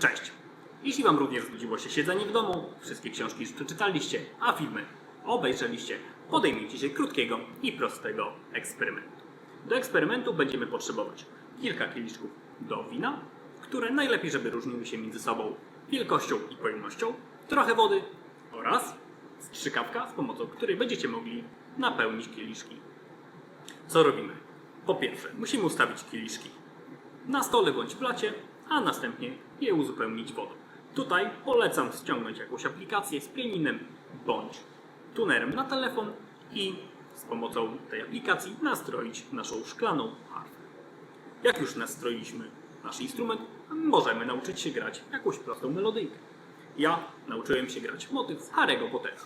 Cześć! Jeśli Wam również znudziło się siedzenie w domu, wszystkie książki już przeczytaliście, a filmy obejrzeliście, podejmijcie się krótkiego i prostego eksperymentu. Do eksperymentu będziemy potrzebować kilka kieliszków do wina, które najlepiej, żeby różniły się między sobą wielkością i pojemnością, trochę wody oraz strzykawka, z pomocą której będziecie mogli napełnić kieliszki. Co robimy? Po pierwsze, musimy ustawić kieliszki na stole bądź blacie, a następnie je uzupełnić wodą. Tutaj polecam ściągnąć jakąś aplikację z pianinem bądź tunerem na telefon i z pomocą tej aplikacji nastroić naszą szklaną harfę. Jak już nastroiliśmy nasz instrument, możemy nauczyć się grać jakąś prostą melodyjkę. Ja nauczyłem się grać motyw Harry'ego Pottera.